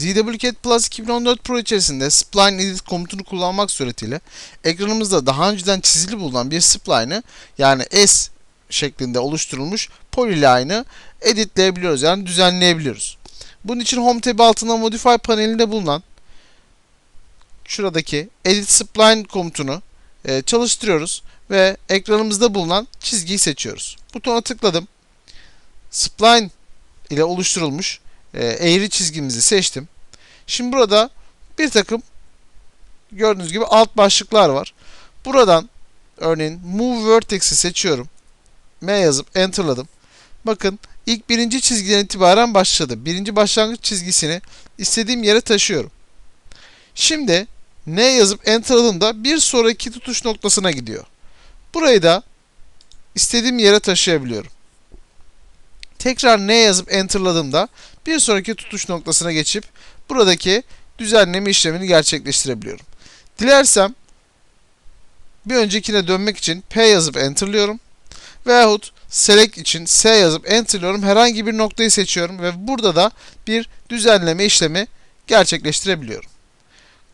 ZWCAT Plus 2014 Pro içerisinde Spline Edit komutunu kullanmak suretiyle ekranımızda daha önceden çizili bulunan bir spline'ı yani S şeklinde oluşturulmuş polyline'ı editleyebiliyoruz yani düzenleyebiliyoruz. Bunun için Home tab altında Modify panelinde bulunan şuradaki Edit Spline komutunu e, çalıştırıyoruz ve ekranımızda bulunan çizgiyi seçiyoruz. Butona tıkladım. Spline ile oluşturulmuş eğri çizgimizi seçtim. Şimdi burada bir takım gördüğünüz gibi alt başlıklar var. Buradan örneğin Move Vertex'i seçiyorum. M yazıp Enter'ladım. Bakın ilk birinci çizgiden itibaren başladı. Birinci başlangıç çizgisini istediğim yere taşıyorum. Şimdi N yazıp Enter'ladığımda bir sonraki tutuş noktasına gidiyor. Burayı da istediğim yere taşıyabiliyorum. Tekrar N yazıp Enter'ladığımda bir sonraki tutuş noktasına geçip buradaki düzenleme işlemini gerçekleştirebiliyorum. Dilersem bir öncekine dönmek için P yazıp Enter'lıyorum. Veyahut Select için S yazıp Enter'lıyorum. Herhangi bir noktayı seçiyorum ve burada da bir düzenleme işlemi gerçekleştirebiliyorum.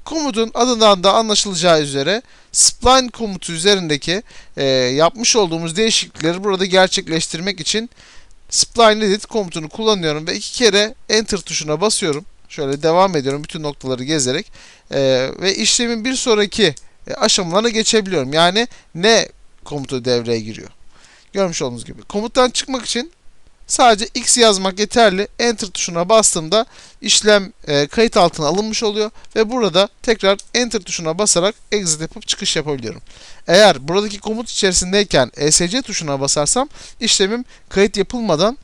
Komutun adından da anlaşılacağı üzere spline komutu üzerindeki e, yapmış olduğumuz değişiklikleri burada gerçekleştirmek için spline edit komutunu kullanıyorum ve iki kere enter tuşuna basıyorum. Şöyle devam ediyorum bütün noktaları gezerek e, ve işlemin bir sonraki e, aşamalarına geçebiliyorum. Yani ne komutu devreye giriyor. Görmüş olduğunuz gibi. Komuttan çıkmak için sadece x yazmak yeterli. Enter tuşuna bastığımda işlem e, kayıt altına alınmış oluyor ve burada tekrar enter tuşuna basarak exit yapıp çıkış yapabiliyorum. Eğer buradaki komut içerisindeyken ESC tuşuna basarsam işlemim kayıt yapılmadan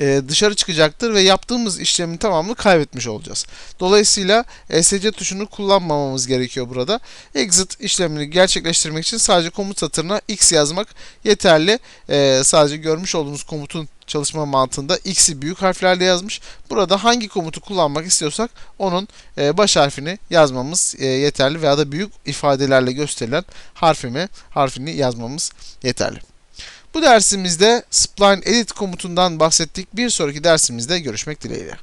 e, dışarı çıkacaktır ve yaptığımız işlemin tamamını kaybetmiş olacağız. Dolayısıyla ESC tuşunu kullanmamamız gerekiyor burada. Exit işlemini gerçekleştirmek için sadece komut satırına X yazmak yeterli. E, sadece görmüş olduğunuz komutun çalışma mantığında X'i büyük harflerle yazmış. Burada hangi komutu kullanmak istiyorsak onun e, baş harfini yazmamız e, yeterli veya da büyük ifadelerle gösterilen harfimi harfini yazmamız yeterli. Bu dersimizde Spline Edit komutundan bahsettik. Bir sonraki dersimizde görüşmek dileğiyle.